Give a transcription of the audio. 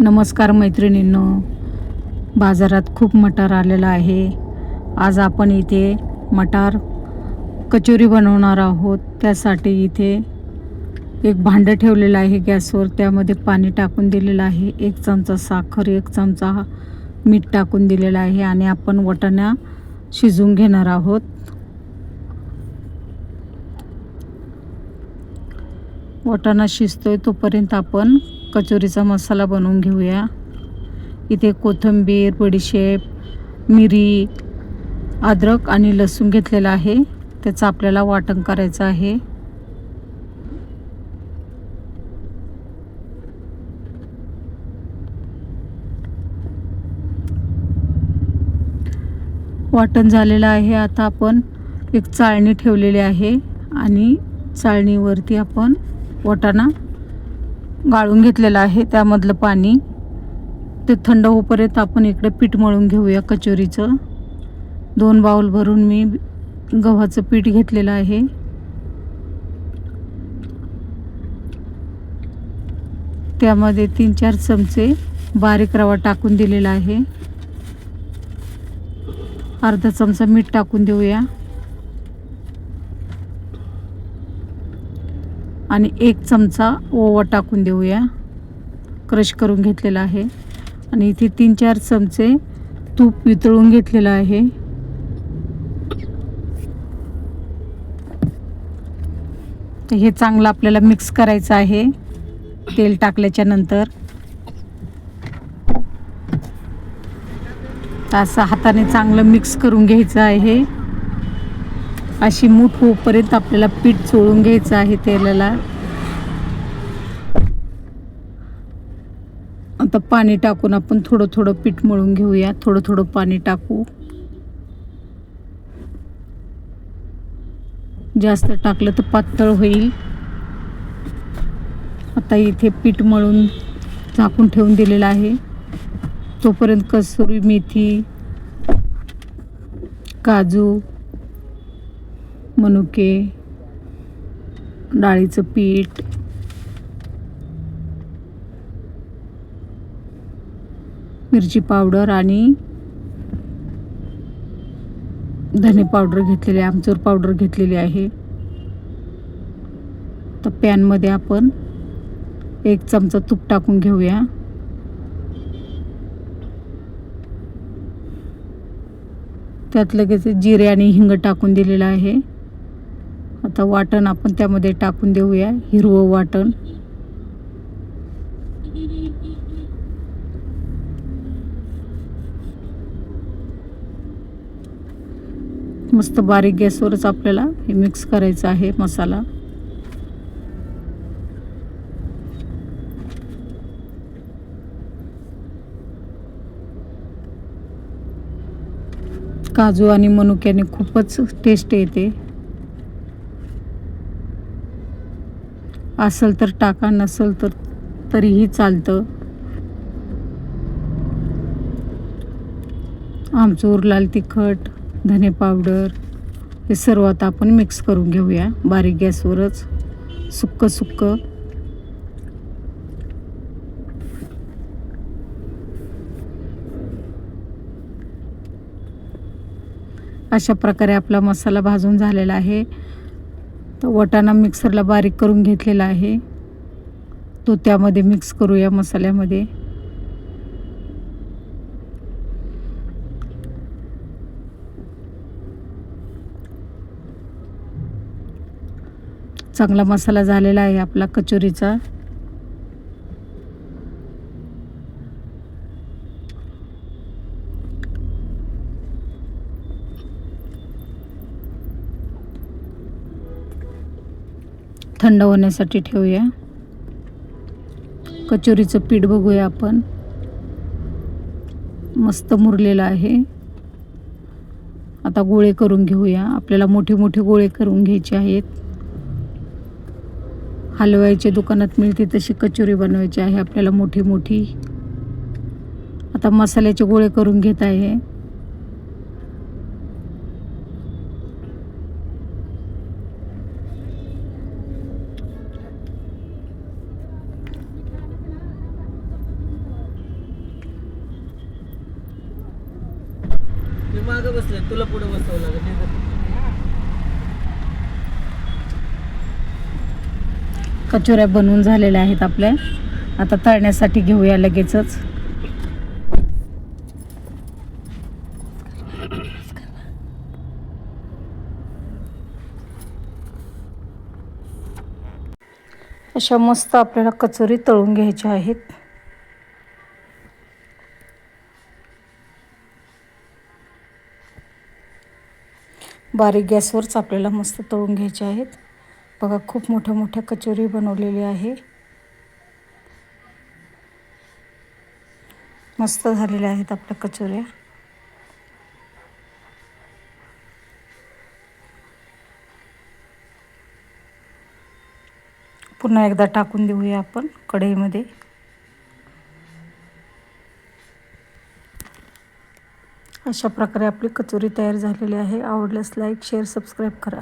नमस्कार मैत्रिणींनो. बाजारात खूप मटार आलेला आहे. आज आपण इथे मटार कचोरी बनवणार आहोत. त्यासाठी इथे एक भांडं ठेवलेलं आहे गॅसवर. त्यामध्ये पाणी टाकून दिलेलं आहे. एक चमचा साखर एक चमचा मीठ टाकून दिलेलं आहे आणि आपण वटाण्या शिजवून घेणार आहोत. वटाणा शिजतोय तोपर्यंत आपण कचोरीचा मसाला बनवून घेऊया. इथे कोथिंबीर बडीशेप मिरी अद्रक आणि लसूण घेतलेला आहे. त्याचं आपल्याला वाटण करायचं आहे. वाटण झालेलं आहे. आता आपण एक चाळणी ठेवलेली आहे आणि चाळणीवरती आपण वाटाणा गाळून घेतलेलं आहे. त्यामधलं पाणी ते थंड होईपर्यंत आपण इकडे पीठ मळून घेऊया कचोरीचं. दोन बाउल भरून मी गव्हाचं पीठ घेतलेलं आहे. त्यामध्ये तीन चार चमचे बारीक रवा टाकून दिलेला आहे. अर्धा चमचा मीठ टाकून देऊया. आणि एक चमचा ओवा टाकून देऊया. क्रश करून घेतलेला आहे. आणि इथे तीन चार चमचे तूप वितळून घेतलेलं आहे. तर हे चांगलं आपल्याला मिक्स करायचं आहे. तेल टाकल्याच्या नंतर. असं हाताने चांगलं मिक्स करून घ्यायचं आहे. अशी मूठ होईपर्यंत आपल्याला पीठ चोळून घ्यायचं आहे तेलाला. आता पाणी टाकून आपण थोडं थोडं पीठ मळून घेऊया. थोडं थोडं पाणी टाकू. जास्त टाकलं तर पातळ होईल. आता इथे पीठ मळून झाकून ठेवून दिलेलं आहे. तोपर्यंत कसुरी मेथी काजू मनुके डाळीचं पीठ. मिरची पावडर आणि धने पावडर घेतलेली आहे आमचूर पावडर घेतलेली आहे. तर पॅनमध्ये आपण एक चमचा तूप टाकून घेऊया. त्यात लगेच जिरे आणि हिंग टाकून दिलेलं आहे. आता वाटण आपण त्यामध्ये टाकून देऊया हिरवं वाटण. मस्त बारीक गॅसवरच आपल्याला हे मिक्स करायचं आहे मसाला. काजू आणि मनुक्याने खूपच टेस्ट येते. असेल तर टाका नसेल तर तरीही चालतं. आमचूर लाल तिखट धने पावडर हे सर्व आता आपण मिक्स करून घेऊया. बारीक गॅसवरच. सुक्क सुक्क. अशा प्रकारे आपला मसाला भाजून झालेला आहे. तर वटाणा मिक्सरला बारीक करून घेतलेला आहे. तो त्यामध्ये मिक्स करूया मसाल्यामध्ये. चांगला मसाला झालेला आहे आपला कचोरीचा. थंड होण्यासाठी ठेवूया. कचोरीचं पीठ बघूया आपण. मस्त मुरलेलं आहे. आता गोळे करून घेऊया. आपल्याला मोठे मोठे गोळे करून घ्यायचे आहेत. हलवायचे दुकानात मिळते तशी कचोरी बनवायची आहे. आपल्याला मोठी मोठी. आता मसाल्याचे गोळे करून घेत आहे. मागं बसले तुला पुढे बसवं लागेल कचोऱ्या बनवून झालेल्या आहेत आपल्या. आता तळण्यासाठी घेऊया लगेचच. अशा मस्त आपल्याला कचोरी तळून घ्यायच्या आहेत. बारीक गॅसवरच आपल्याला मस्त तळून घ्यायचे आहेत. बघा खूप मोठ्या मोठ्या कचोरी बनवलेली आहे. मस्त झालेल्या आहेत आपल्या कचोऱ्या. पुन्हा एकदा टाकून देऊया आपण कढईमध्ये. अशा प्रकारे आपली कचोरी तयार झालेली आहे. आवडल्यास लाईक शेअर सबस्क्राईब करा.